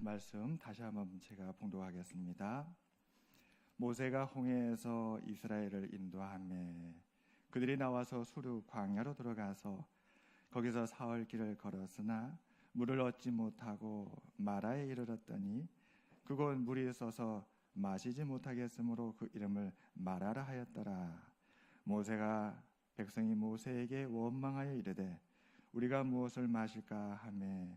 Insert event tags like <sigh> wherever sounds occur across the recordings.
말씀 다시 한번 제가 봉독하겠습니다. 모세가 홍해에서 이스라엘을 인도하며 그들이 나와서 수르 광야로 들어가서 거기서 사흘 길을 걸었으나 물을 얻지 못하고 마라에 이르렀더니 그곳 물이 있어서 마시지 못하겠으므로 그 이름을 마라라 하였더라. 모세가 백성이 모세에게 원망하여 이르되 우리가 무엇을 마실까 하매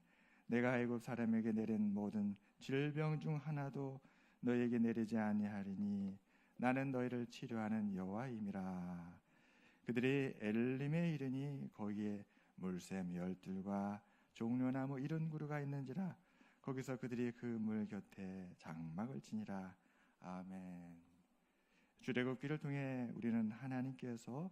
내가 애굽 사람에게 내린 모든 질병 중 하나도 너에게 내리지 아니하리니 나는 너희를 치료하는 여호와임이라. 그들이 엘림에 이르니 거기에 물샘 열둘과 종려나무 이른 구루가 있는지라 거기서 그들이 그 물 곁에 장막을 치니라. 아멘. 주례굽기를 통해 우리는 하나님께서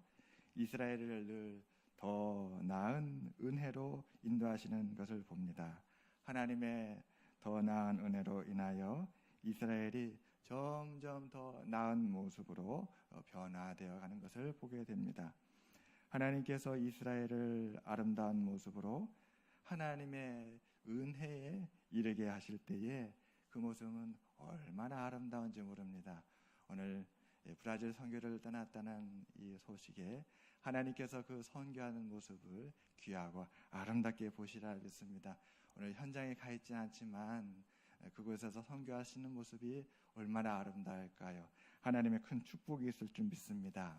이스라엘을 늘 더 나은 은혜로 인도하시는 것을 봅니다. 하나님의 더 나은 은혜로 인하여 이스라엘이 점점 더 나은 모습으로 변화되어 가는 것을 보게 됩니다. 하나님께서 이스라엘을 아름다운 모습으로 하나님의 은혜에 이르게 하실 때에 그 모습은 얼마나 아름다운지 모릅니다. 오늘 브라질 선교를 떠났다는 이 소식에 하나님께서 그 선교하는 모습을 귀하고 아름답게 보시라 믿습니다. 오늘 현장에 가 있지 않지만 그곳에서 선교하시는 모습이 얼마나 아름다울까요? 하나님의 큰 축복이 있을 줄 믿습니다.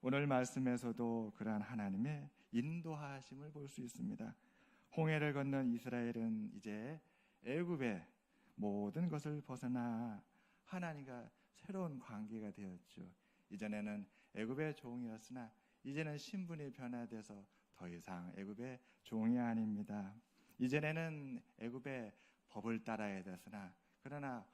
오늘 말씀에서도 그러한 하나님의 인도하심을 볼 수 있습니다. 홍해를 건넌 이스라엘은 이제 애굽의 모든 것을 벗어나 하나님과 새로운 관계가 되었죠. 이전에는 애굽의 종이었으나 이제는 신분이 변화돼서 더 이상 애굽의 종이 아닙니다. 이전에는 애굽의 법을 따라야 됐으나 그러나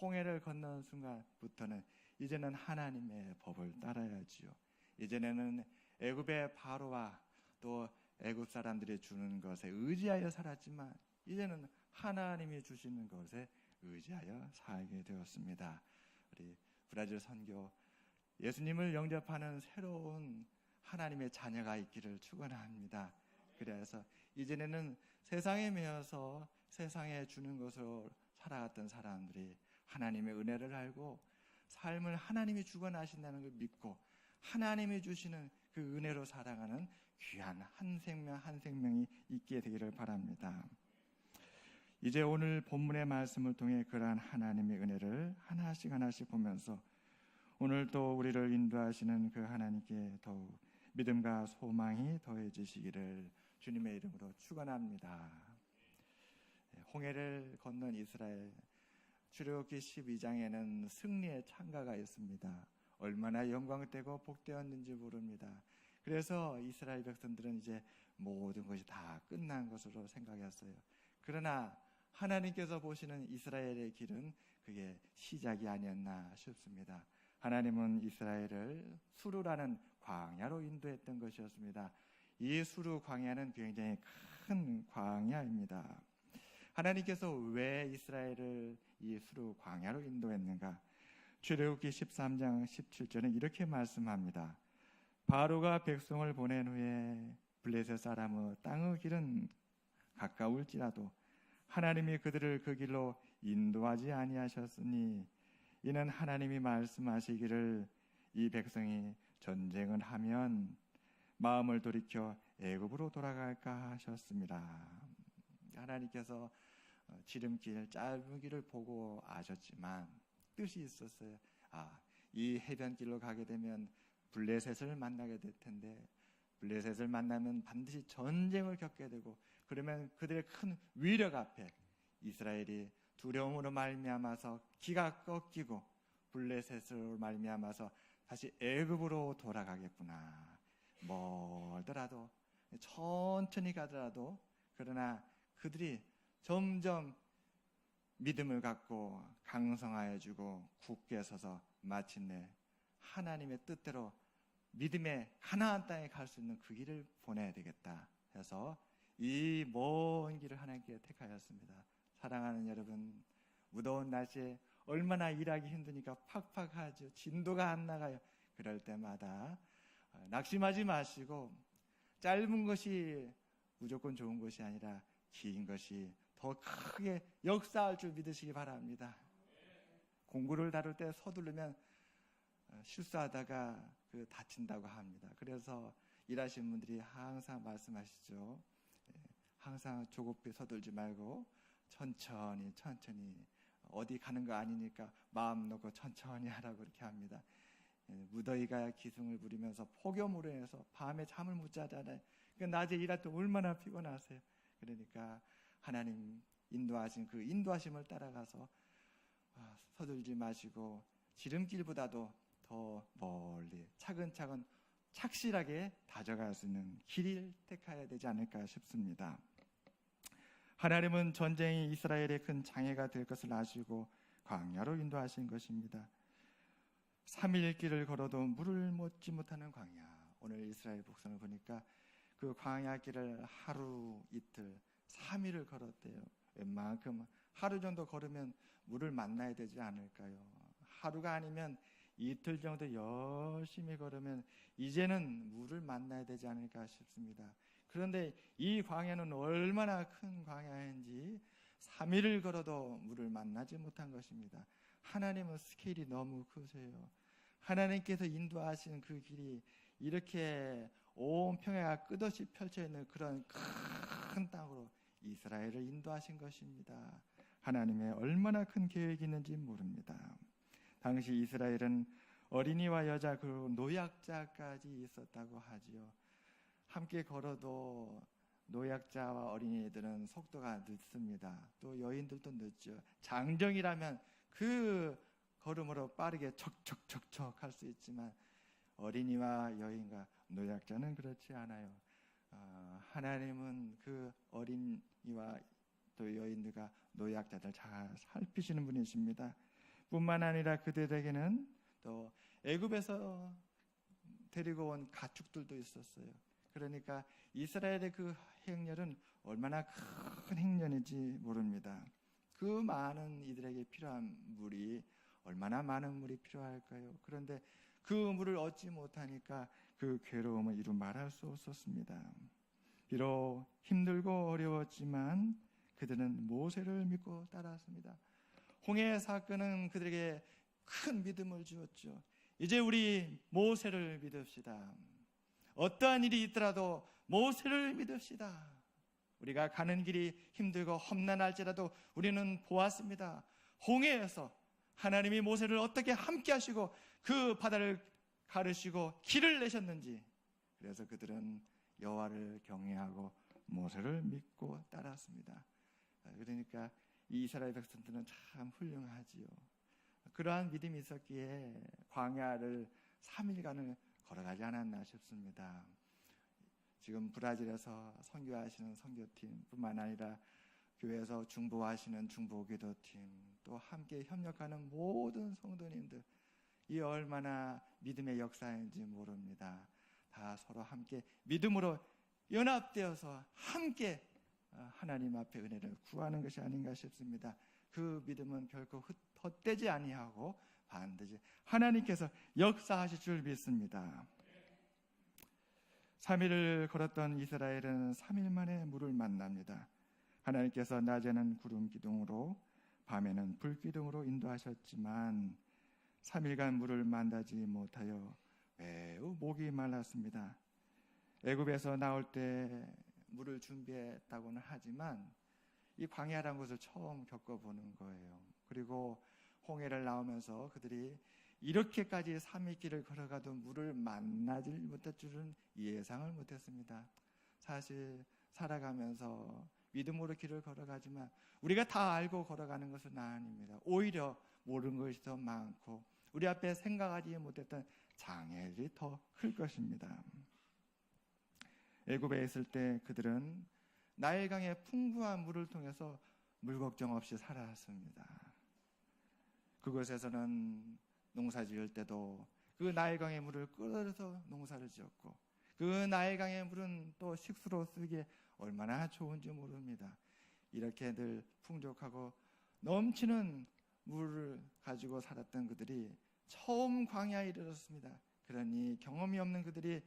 홍해를 건넌 순간부터는 이제는 하나님의 법을 따라야지요. 이전에는 애굽의 바로와 또 애굽 사람들이 주는 것에 의지하여 살았지만 이제는 하나님이 주시는 것에 의지하여 살게 되었습니다. 우리 브라질 선교 예수님을 영접하는 새로운 하나님의 자녀가 있기를 축원합니다. 그래서 이전에는 세상에 매여서 세상에 주는 것으로 살아갔던 사람들이 하나님의 은혜를 알고 삶을 하나님이 주관하신다는 걸 믿고 하나님이 주시는 그 은혜로 살아가는 귀한 한 생명 한 생명이 있게 되기를 바랍니다. 이제 오늘 본문의 말씀을 통해 그러한 하나님의 은혜를 하나씩 하나씩 보면서 오늘 또 우리를 인도하시는 그 하나님께 더욱 믿음과 소망이 더해지시기를 주님의 이름으로 축원합니다. 예, 홍해를 건넌 이스라엘 출애굽기 12장에는 승리의 창가가 있습니다. 얼마나 영광되고 복되었는지 모릅니다. 그래서 이스라엘 백성들은 이제 모든 것이 다 끝난 것으로 생각했어요. 그러나 하나님께서 보시는 이스라엘의 길은 그게 시작이 아니었나 싶습니다. 하나님은 이스라엘을 수루라는 광야로 인도했던 것이었습니다. 이 수루 광야는 굉장히 큰 광야입니다. 하나님께서 왜 이스라엘을 이 수루 광야로 인도했는가? 출애굽기 13장 17절은 이렇게 말씀합니다. 바로가 백성을 보낸 후에 블레셋 사람의 땅의 길은 가까울지라도 하나님이 그들을 그 길로 인도하지 아니하셨으니 이는 하나님이 말씀하시기를 이 백성이 전쟁을 하면 마음을 돌이켜 애굽으로 돌아갈까 하셨습니다. 하나님께서 어, 지름길 짧은 길을 보고 아셨지만 뜻이 있었어요. 아, 이 해변길로 가게 되면 블레셋을 만나게 될 텐데 블레셋을 만나면 반드시 전쟁을 겪게 되고 그러면 그들의 큰 위력 앞에 이스라엘이 두려움으로 말미암아서 기가 꺾이고 블레셋으로 말미암아서 다시 애굽으로 돌아가겠구나. 멀더라도 천천히 가더라도 그러나 그들이 점점 믿음을 갖고 강성하여 주고 굳게 서서 마침내 하나님의 뜻대로 믿음의 가나안 땅에 갈 수 있는 그 길을 보내야 되겠다 해서 이 먼 길을 하나님께 택하였습니다. 사랑하는 여러분, 무더운 날씨에 얼마나 일하기 힘드니까 팍팍하죠. 진도가 안 나가요. 그럴 때마다 어, 낙심하지 마시고 짧은 것이 무조건 좋은 것이 아니라 긴 것이 더 크게 역사할 줄 믿으시기 바랍니다. 공구를 다룰 때 서두르면 어, 실수하다가 그 다친다고 합니다. 그래서 일하시는 분들이 항상 말씀하시죠. 예, 항상 조급히 서둘지 말고 천천히 천천히 어디 가는 거 아니니까 마음 놓고 천천히 하라고 그렇게 합니다. 예, 무더위가 기승을 부리면서 폭염으로 해서 밤에 잠을 못 자잖아요. 그 낮에 일할 때 얼마나 피곤하세요. 그러니까 하나님 인도하신 그 인도하심을 따라가서 아, 서둘지 마시고 지름길보다도 더 멀리 차근차근 착실하게 다져갈 수 있는 길을 택해야 되지 않을까 싶습니다. 하나님은 전쟁이 이스라엘의 큰 장애가 될 것을 아시고 광야로 인도하신 것입니다. 3일 길을 걸어도 물을 먹지 못하는 광야. 오늘 이스라엘 복선을 보니까 그 광야 길을 하루 이틀 3일을 걸었대요. 웬만큼 하루 정도 걸으면 물을 만나야 되지 않을까요? 하루가 아니면 이틀 정도 열심히 걸으면 이제는 물을 만나야 되지 않을까 싶습니다. 그런데 이 광야는 얼마나 큰 광야인지 3일을 걸어도 물을 만나지 못한 것입니다. 하나님은 스케일이 너무 크세요. 하나님께서 인도하신 그 길이 이렇게 온 평야가 끝없이 펼쳐 있는 그런 큰 땅으로 이스라엘을 인도하신 것입니다. 하나님의 얼마나 큰 계획이 있는지 모릅니다. 당시 이스라엘은 어린이와 여자 그 노약자까지 있었다고 하지요. 함께 걸어도 노약자와 어린이들은 속도가 늦습니다. 또 여인들도 늦죠. 장정이라면 그 걸음으로 빠르게 척척척척 할 수 있지만 어린이와 여인과 노약자는 그렇지 않아요. 어, 하나님은 그 어린이와 또 여인들과 노약자들 잘 살피시는 분이십니다. 뿐만 아니라 그들에게는 또 애굽에서 데리고 온 가축들도 있었어요. 그러니까 이스라엘의 그 행렬은 얼마나 큰 행렬인지 모릅니다. 그 많은 이들에게 필요한 물이 얼마나 많은 물이 필요할까요? 그런데 그 물을 얻지 못하니까 그 괴로움을 이루 말할 수 없었습니다. 비록 힘들고 어려웠지만 그들은 모세를 믿고 따랐습니다. 홍해 사건은 그들에게 큰 믿음을 주었죠. 이제 우리 모세를 믿읍시다. 어떠한 일이 있더라도 모세를 믿읍시다. 우리가 가는 길이 힘들고 험난할지라도 우리는 보았습니다. 홍해에서 하나님이 모세를 어떻게 함께 하시고 그 바다를 가르시고 길을 내셨는지 그래서 그들은 여호와를 경외하고 모세를 믿고 따랐습니다. 그러니까 이스라엘 백성들은 참 훌륭하지요. 그러한 믿음이 있었기에 광야를 3일간을 걸어가지 않았나 싶습니다. 지금 브라질에서 선교하시는 선교팀뿐만 아니라 교회에서 중보하시는 중보기도팀 또 함께 협력하는 모든 성도님들 이 얼마나 믿음의 역사인지 모릅니다. 다 서로 함께 믿음으로 연합되어서 함께 어, 하나님 앞에 은혜를 구하는 것이 아닌가 싶습니다. 그 믿음은 결코 헛되지 아니하고 반드시 하나님께서 역사하실 줄 믿습니다. 3일을 걸었던 이스라엘은 3일 만에 물을 만납니다. 하나님께서 낮에는 구름 기둥으로 밤에는 불 기둥으로 인도하셨지만 3일간 물을 만나지 못하여 매우 목이 말랐습니다. 애굽에서 나올 때 물을 준비했다고는 하지만 이 광야라는 것을 처음 겪어보는 거예요. 그리고 홍해를 나오면서 그들이 이렇게까지 3일 길을 걸어가도 물을 만나질 못할 줄은 예상을 못했습니다. 사실 살아가면서 믿음으로 길을 걸어가지만 우리가 다 알고 걸어가는 것은 아닙니다. 오히려 모르는 것이 더 많고 우리 앞에 생각하지 못했던 장애들이 더 클 것입니다. 애굽에 있을 때 그들은 나일강의 풍부한 물을 통해서 물 걱정 없이 살았습니다. 그곳에서는 농사 지을 때도 그 나일강의 물을 끌어서 농사를 지었고 그 나일강의 물은 또 식수로 쓰기에 얼마나 좋은지 모릅니다. 이렇게 늘 풍족하고 넘치는 물을 가지고 살았던 그들이 처음 광야에 이르렀습니다. 그러니 경험이 없는 그들이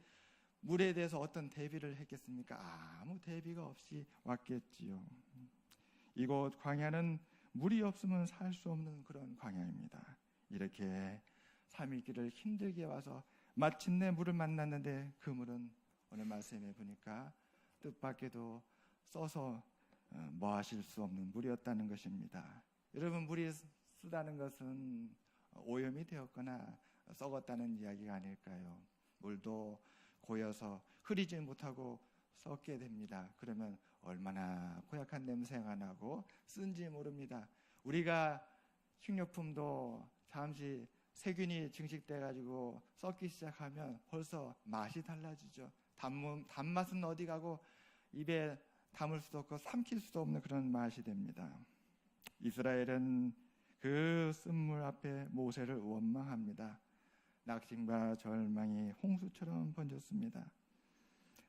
물에 대해서 어떤 대비를 했겠습니까? 아무 대비가 없이 왔겠지요. 이곳 광야는 물이 없으면 살 수 없는 그런 광야입니다. 이렇게 길을 힘들게 와서 마침내 물을 만났는데 그 물은 오늘 말씀에 보니까 뜻밖에도 써서 어, 뭐 하실 수 없는 물이었다는 것입니다. 여러분 물이 쓰다는 것은 오염이 되었거나 썩었다는 이야기가 아닐까요? 물도 고여서 흐리지 못하고 썩게 됩니다. 그러면 얼마나 고약한 냄새가 나고 쓴지 모릅니다. 우리가 식료품도 잠시 세균이 증식돼 가지고 썩기 시작하면 벌써 맛이 달라지죠. 단맛, 단맛은 어디 가고 입에 담을 수도 없고 삼킬 수도 없는 그런 맛이 됩니다. 이스라엘은 그 쓴물 앞에 모세를 원망합니다. 낙심과 절망이 홍수처럼 번졌습니다.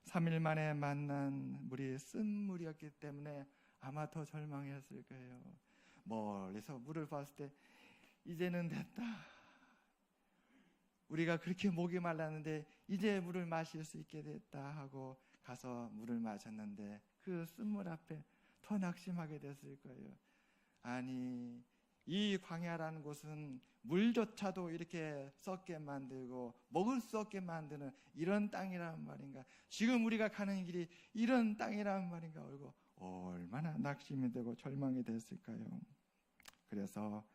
3일 만에 만난 물이 쓴 물이었기 때문에 아마 더 절망했을 거예요. 멀리서 물을 봤을 때 이제는 됐다. 우리가 그렇게 목이 말랐는데 이제 물을 마실 수 있게 됐다 하고 가서 물을 마셨는데 그 쓴물 앞에 더 낙심하게 됐을 거예요. 아니 이 광야라는 곳은 물조차도 이렇게 썩게 만들고 먹을 수 없게 만드는 이런 땅이란 말인가. 지금 우리가 가는 길이 이런 땅이란 말인가. 얼고 얼마나 낙심이 되고 절망이 됐을까요? 그래서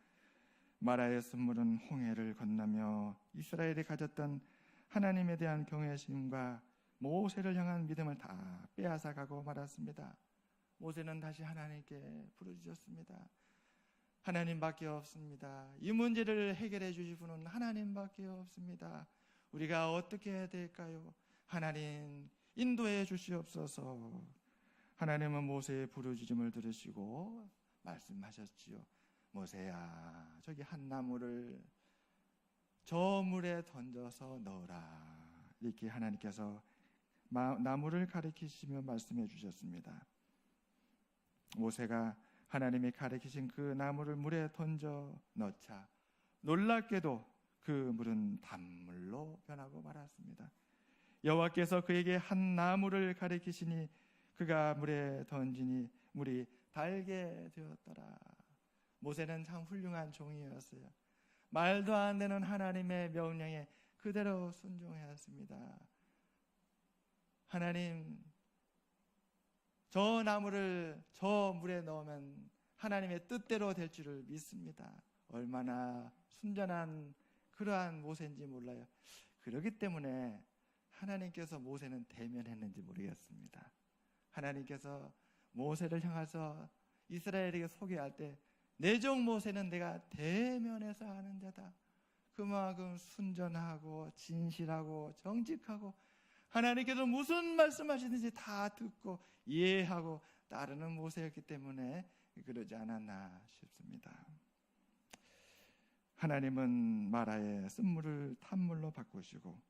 마라의 쓴물은 홍해를 건너며 이스라엘이 가졌던 하나님에 대한 경외심과 모세를 향한 믿음을 다 빼앗아 가고 말았습니다. 모세는 다시 하나님께 부르짖었습니다. 하나님밖에 없습니다. 이 문제를 해결해 주실 분은 하나님밖에 없습니다. 우리가 어떻게 해야 될까요? 하나님 인도해 주시옵소서. 하나님은 모세의 부르짖음을 들으시고 말씀하셨지요. 모세야, 저기 한 나무를 저 물에 던져서 넣어라. 이렇게 하나님께서 나무를 가리키시며 말씀해 주셨습니다. 모세가 하나님이 가리키신 그 나무를 물에 던져 넣자 놀랍게도 그 물은 단물로 변하고 말았습니다. 여호와께서 그에게 한 나무를 가리키시니 그가 물에 던지니 물이 달게 되었더라. 모세는 참 훌륭한 종이었어요. 말도 안 되는 하나님의 명령에 그대로 순종하였습니다. 하나님, 저 나무를 저 물에 넣으면 하나님의 뜻대로 될 줄을 믿습니다. 얼마나 순전한 그러한 모세인지 몰라요. 그러기 때문에 하나님께서 모세는 대면했는지 모르겠습니다. 하나님께서 모세를 향해서 이스라엘에게 소개할 때 내종 모세는 내가 대면해서 하는 자다. 그만큼 순전하고 진실하고 정직하고 하나님께서 무슨 말씀하시든지 다 듣고 이해하고 따르는 모세였기 때문에 그러지 않았나 싶습니다. 하나님은 마라의 쓴물을 탄물로 바꾸시고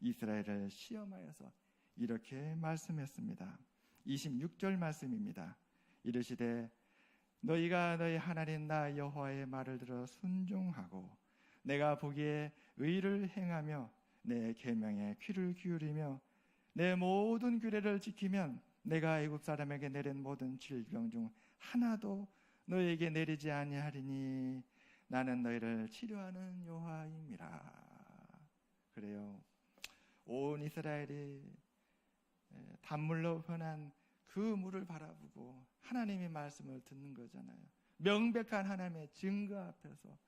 이스라엘을 시험하여서 이렇게 말씀했습니다. 26절 말씀입니다. 이르시되 너희가 너희 하나님 나 여호와의 말을 들어 순종하고 내가 보기에 의를 행하며 내 계명에 귀를 기울이며 내 모든 규례를 지키면 내가 애굽 사람에게 내린 모든 질병 중 하나도 너에게 내리지 아니하리니 나는 너희를 치료하는 여호와임이라. 그래요. 온 이스라엘이 단물로 변한 그 물을 바라보고 하나님의 말씀을 듣는 거잖아요. 명백한 하나님의 증거 앞에서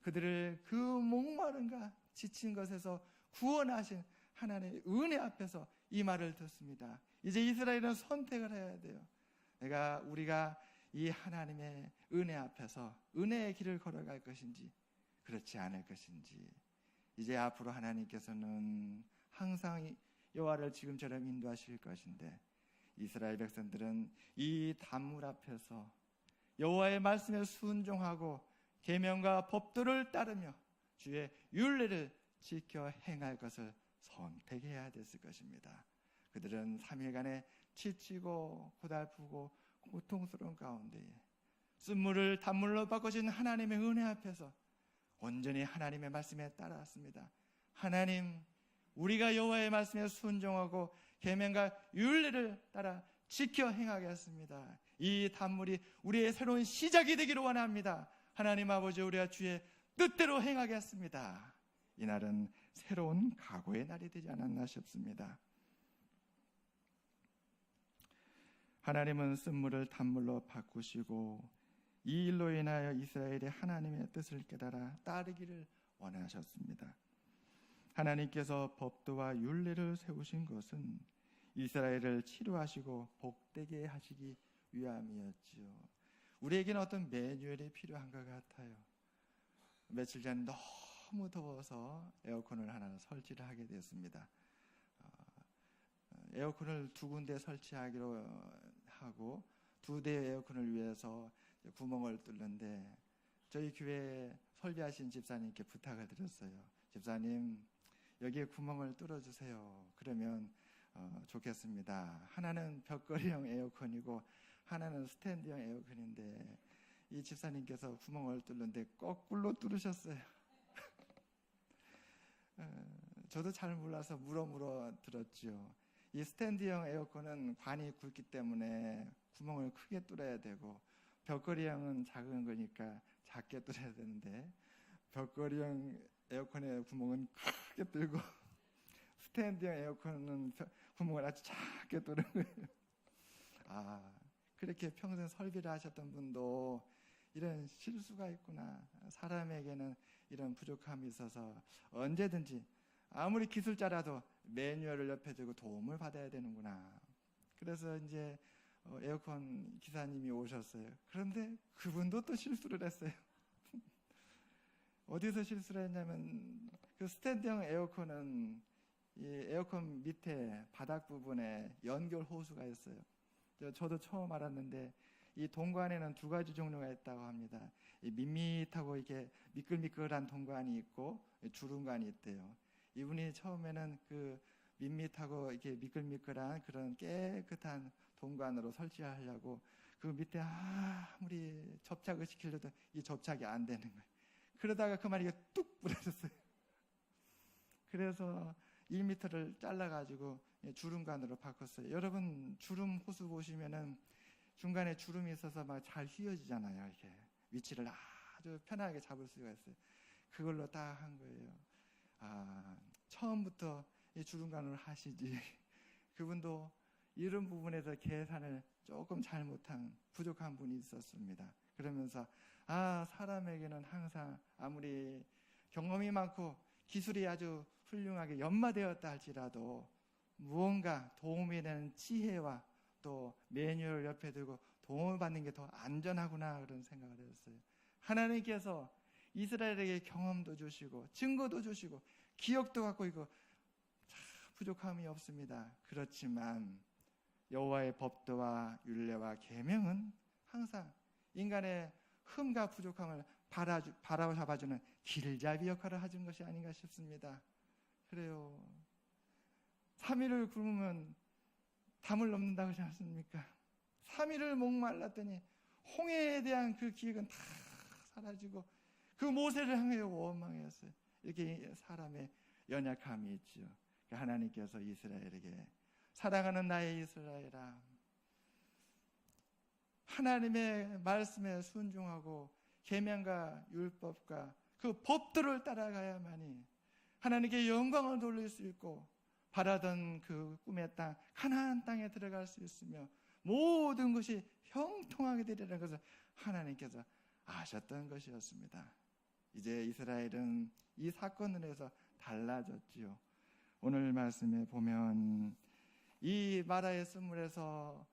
그들을 그 목마른가 지친 것에서 구원하신 하나님의 은혜 앞에서 이 말을 듣습니다. 이제 이스라엘은 선택을 해야 돼요. 내가 우리가 이 하나님의 은혜 앞에서 은혜의 길을 걸어갈 것인지 그렇지 않을 것인지 이제 앞으로 하나님께서는 항상 여호와를 지금처럼 인도하실 것인데 이스라엘 백성들은 이 단물 앞에서 여호와의 말씀에 순종하고 계명과 법도를 따르며 주의 윤례를 지켜 행할 것을 선택해야 됐을 것입니다. 그들은 3일간에 지치고 고달프고 고통스러운 가운데에 쓴물을 단물로 바꾸신 하나님의 은혜 앞에서 온전히 하나님의 말씀에 따랐습니다. 하나님, 우리가 여호와의 말씀에 순종하고 계명과 윤례를 따라 지켜 행하겠습니다. 이 단물이 우리의 새로운 시작이 되기를 원합니다. 하나님 아버지 우리가 주의 뜻대로 행하겠습니다. 이날은 새로운 각오의 날이 되지 않았나 싶습니다. 하나님은 쓴물을 단물로 바꾸시고 이 일로 인하여 이스라엘의 하나님의 뜻을 깨달아 따르기를 원하셨습니다. 하나님께서 법도와 윤례를 세우신 것은 이스라엘을 치료하시고 복되게 하시기 위함이었지요. 우리에게는 어떤 매뉴얼이 필요한 것 같아요. 며칠 전 너무 더워서 에어컨을 하나 설치를 하게 됐습니다. 어, 에어컨을 두 군데 설치하기로 하고 두 대의 에어컨을 위해서 구멍을 뚫는데 저희 교회 설계하신 집사님께 부탁을 드렸어요. 집사님 여기에 구멍을 뚫어 주세요. 그러면 어, 좋겠습니다. 하나는 벽걸이형 에어컨이고 하나는 스탠드형 에어컨인데 이 집사님께서 구멍을 뚫는데 거꾸로 뚫으셨어요. <laughs> 어, 저도 잘 몰라서 물어 물어 들었죠. 이 스탠드형 에어컨은 관이 굵기 때문에 구멍을 크게 뚫어야 되고 벽걸이형은 작은 거니까 작게 뚫어야 되는데 벽걸이형 에어컨의 구멍은 크게 <laughs> 뚫고 스탠드형 에어컨은 구멍을 아주 작게 뚫은 거예요. 아 그렇게 평생 설비를 하셨던 분도 이런 실수가 있구나. 사람에게는 이런 부족함이 있어서 언제든지 아무리 기술자라도 매뉴얼을 옆에 두고 도움을 받아야 되는구나. 그래서 이제 어, 에어컨 기사님이 오셨어요. 그런데 그분도 또 실수를 했어요. <laughs> 어디서 실수를 했냐면 그 스탠드형 에어컨은 이 에어컨 밑에 바닥 부분에 연결 호수가 있어요. 저도 처음 알았는데 이 동관에는 두 가지 종류가 있다고 합니다. 이 밋밋하고 이렇게 미끌미끌한 동관이 있고 주름관이 있대요. 이분이 처음에는 그 밋밋하고 이렇게 미끌미끌한 그런 깨끗한 동관으로 설치하려고 그 밑에 아무리 접착을 시키려도 이 접착이 안 되는 거예요. 그러다가 그만 이게 뚝 부러졌어요. 그래서 1m를 잘라가지고 주름관으로 바꿨어요. 여러분 주름 호수 보시면은 중간에 주름이 있어서 막 잘 휘어지잖아요. 이렇게 위치를 아주 편하게 잡을 수가 있어요. 그걸로 딱한 거예요. 아 처음부터 이 주름관을 하시지. <laughs> 그분도 이런 부분에서 계산을 조금 잘못한 부족한 분이 있었습니다. 그러면서 아 사람에게는 항상 아무리 경험이 많고 기술이 아주 훌륭하게 연마되었다 할지라도 무언가 도움이 되는 지혜와 또 매뉴얼 옆에 두고 도움을 받는 게 더 안전하구나 그런 생각을 했어요. 하나님께서 이스라엘에게 경험도 주시고 증거도 주시고 기억도 갖고 있고 부족함이 없습니다. 그렇지만 여호와의 법도와 율례와 계명은 항상 인간의 흠과 부족함을 바라잡아주는 길잡이 역할을 하는 것이 아닌가 싶습니다. 그래요. 3일을 굶으면 담을 넘는다고 하지 않습니까? 3일을 목말랐더니 홍해에 대한 그 기획은 다 사라지고 그 모세를 향해 원망했어요. 이렇게 사람의 연약함이 있죠. 하나님께서 이스라엘에게 사랑하는 나의 이스라엘아 하나님의 말씀에 순종하고 계명과 율법과 그 법들을 따라가야만이 하나님께 영광을 돌릴 수 있고 바라던 그 꿈의 땅 가나안 땅에 들어갈 수 있으며 모든 것이 형통하게 되리라는 것을 하나님께서 아셨던 것이었습니다. 이제 이스라엘은 이 사건을 해서 달라졌지요. 오늘 말씀에 보면 이 마라의 쓴물에서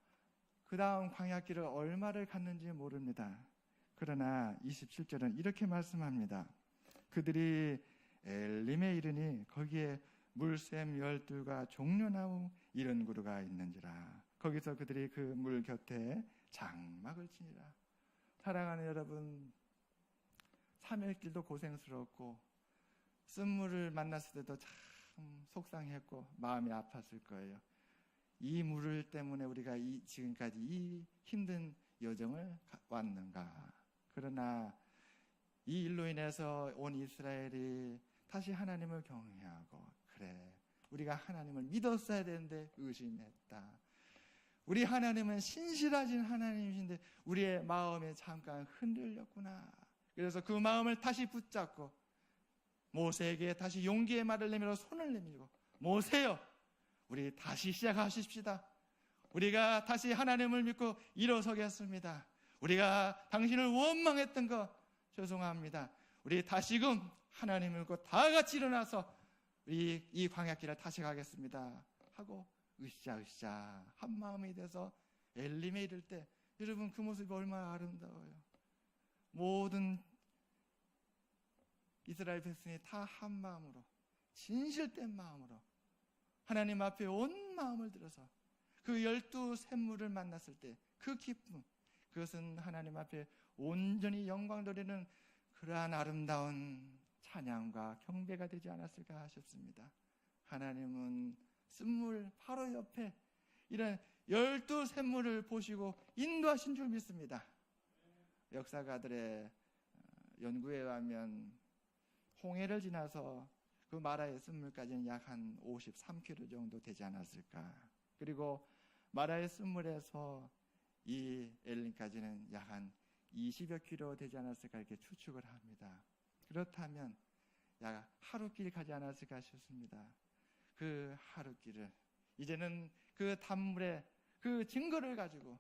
그 다음 광야길을 얼마를 갔는지 모릅니다. 그러나 27절은 이렇게 말씀합니다. 그들이 엘림에 이르니 거기에 물샘 열둘과 종려나무 이런 그루가 있는지라 거기서 그들이 그 물 곁에 장막을 치니라 사랑하는 여러분, 3일길도 고생스럽고 쓴물을 만났을 때도 참 속상했고 마음이 아팠을 거예요. 이 물을 때문에 우리가 이, 지금까지 이 힘든 여정을 가- 왔는가? 그러나 이 일로 인해서 온 이스라엘이 다시 하나님을 경외하고 그래 우리가 하나님을 믿었어야 되는데 의심했다. 우리 하나님은 신실하신 하나님이신데 우리의 마음에 잠깐 흔들렸구나. 그래서 그 마음을 다시 붙잡고 모세에게 다시 용기의 말을 내밀어 손을 내밀고 모세요 우리 다시 시작하십시다. 우리가 다시 하나님을 믿고 일어서겠습니다. 우리가 당신을 원망했던 거 죄송합니다. 우리 다시금 하나님을 믿고 다 같이 일어나서 우리 이 광야길을 다시 가겠습니다. 하고 으쌰으쌰 한 마음이 돼서 엘림에 이를 때 여러분 그 모습이 얼마나 아름다워요. 모든 이스라엘 백성이 다 한 마음으로 진실된 마음으로 하나님 앞에 온 마음을 들어서 그 열두 샘물을 만났을 때 그 기쁨 그것은 하나님 앞에 온전히 영광 돌리는 그러한 아름다운 찬양과 경배가 되지 않았을까 싶습니다. 하나님은 쓴물 바로 옆에 이런 열두 샘물을 보시고 인도하신 줄 믿습니다. 역사가들의 어, 연구에 의하면 홍해를 지나서 그 마라의 쓴물까지는 약 한 53km 정도 되지 않았을까. 그리고 마라의 쓴물에서 이 엘린까지는 약 한 20여 킬로 되지 않았을까 이렇게 추측을 합니다. 그렇다면 약 하루길 가지 않았을까 싶습니다. 그 하루길을 이제는 그 단물의 그 증거를 가지고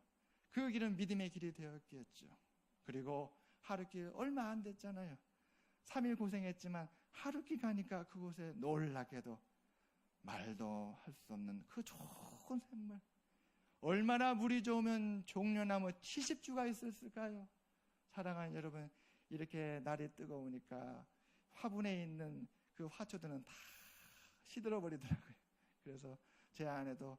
그 길은 믿음의 길이 되었겠죠. 그리고 하루길 얼마 안 됐잖아요. 3일 고생했지만 하루길 가니까 그곳에 놀랍게도 말도 할 수 없는 그 좋은 샘물. 얼마나 물이 좋으면 종려나무 70주가 있었을까요? 사랑하는 여러분, 이렇게 날이 뜨거우니까 화분에 있는 그 화초들은 다 시들어 버리더라고요. <laughs> 그래서 제 아내도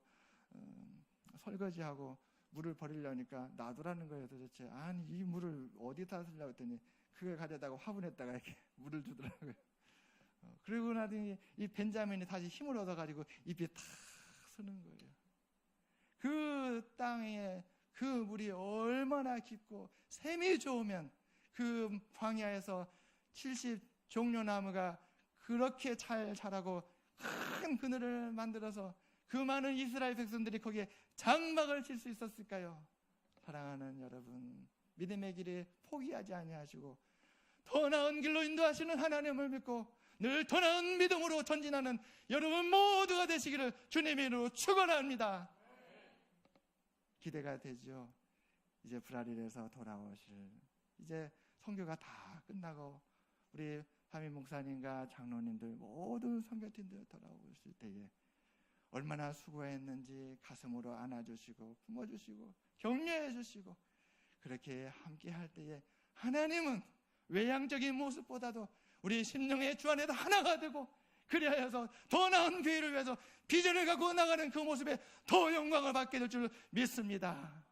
음, 설거지하고 물을 버리려니까 놔두라는 거예요. 도대체 아니 이 물을 어디다 쓰려고 했더니 그걸 가져다가 화분에다가 이렇게 <laughs> 물을 주더라고요. 어, 그리고 나더니 이 벤자민이 다시 힘을 얻어가지고 잎이 탁 서는 거예요. 그 땅에 그 물이 얼마나 깊고 샘이 좋으면 그 광야에서 70 종려나무가 그렇게 잘 자라고 큰 그늘을 만들어서 그 많은 이스라엘 백성들이 거기에 장막을 칠 수 있었을까요? 사랑하는 여러분, 믿음의 길에 포기하지 아니하시고 더 나은 길로 인도하시는 하나님을 믿고 늘 더 나은 믿음으로 전진하는 여러분 모두가 되시기를 주님의 이름으로 축원합니다. 기대가 되죠. 이제 브라질에서 돌아오실 이제 선교가 다 끝나고 우리 하민 목사님과 장로님들 모든 선교팀들 돌아오실 때에 얼마나 수고했는지 가슴으로 안아주시고 품어주시고 격려해 주시고 그렇게 함께 할 때에 하나님은 외향적인 모습보다도 우리 심령의 주 안에도 하나가 되고 그리하여서 더 나은 교회를 위해서 비전을 갖고 나가는 그 모습에 더 영광을 받게 될 줄 믿습니다.